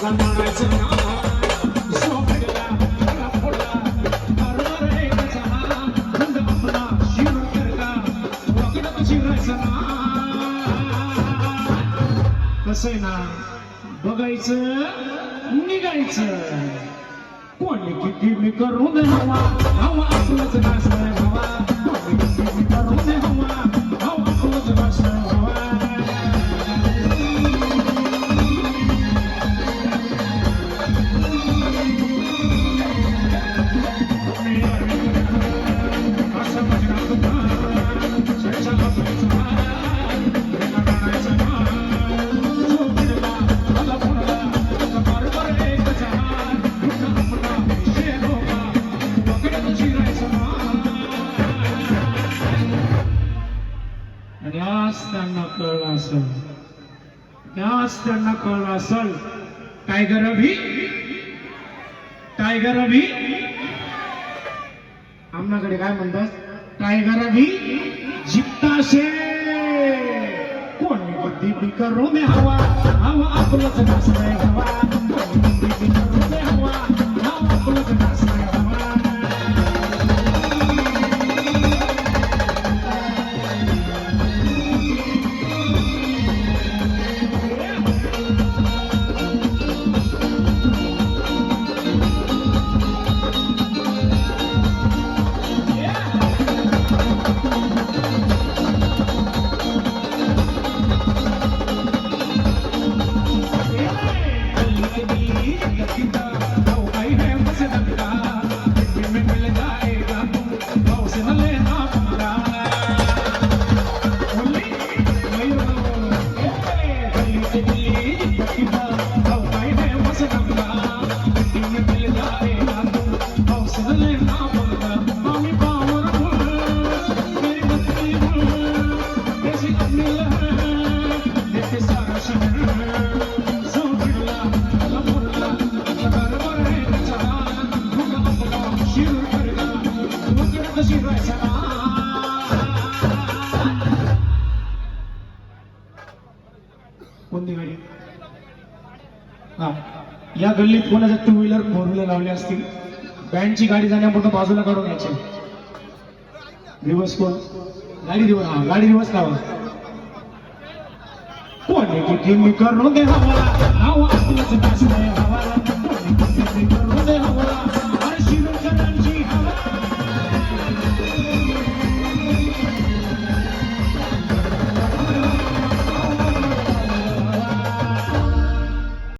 कसं आहे ना बघायचं निघायचं. कोणी किती मी करून हवा हवा आपलंच नाचणार हवा. त्यांना कळलं असल. आज त्यांना कळलं असेल. टायगर अभी? टायगर अभी? आमनाकडे काय म्हणतात? टायगर अभि जित्ता शे कोणी बद्दी बी करू दे हवा. हवा आपलंच नाचलाय हवा कोणती गाडी? हा. या गल्लीत कोणाच्या टू व्हीलर फोर व्हीलर लावले असतील? बँडची गाडी जाण्यापूर्ण बाजूला काढून घ्यायची रिव्हर्स कोण? गाडी रिव्हर्स हा गाडी रिव्हर्स लावा. कोणी किती मी करून दे हवाला हवा असल्याचं बाजूला हवाला. कोणी करून दे